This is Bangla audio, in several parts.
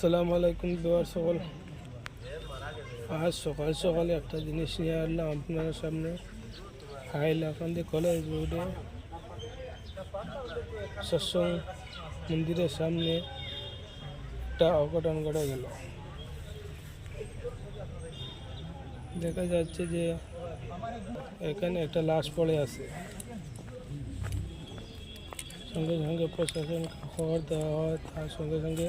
আসসালামু আলাইকুম বিবার সকল আজ সকাল সকালে একটা জিনিস নিয়ে আসলাম আপনার সামনে। হাইলাকান্দি কলেজ রোডে। সৎসঙ্গ মন্দিরের সামনে একটা অঘটন ঘটে গেল। দেখা যাচ্ছে যে এখানে একটা লাশ পড়ে আছে। সঙ্গে সঙ্গে প্রশাসন খবর দেওয়া হয়, তার সঙ্গে সঙ্গে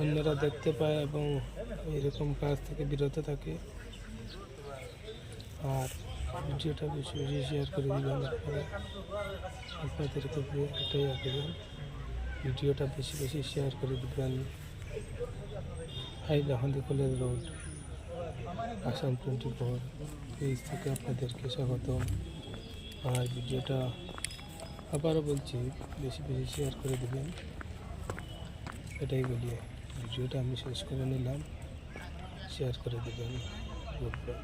অন্যরা দেখতে পায় এবং এরকম কাজ থেকে বিরত থাকে। আর ভিডিওটা বেশি বেশি শেয়ার করে দিবেন আপনারা আপনাদের কাছে এটাই আবেদন। ভিডিওটা বেশি বেশি শেয়ার করে দিবেন। Hailakandi college road, Assam twenty four page থেকে আপনাদেরকে স্বাগতম। আর ভিডিওটা আবারও বলছি, বেশি বেশি শেয়ার করে দেবেন। এটাই বলি। ভিডিওটা আমি শেষ করে নিলাম। শেয়ার করে দেবেন। Good bye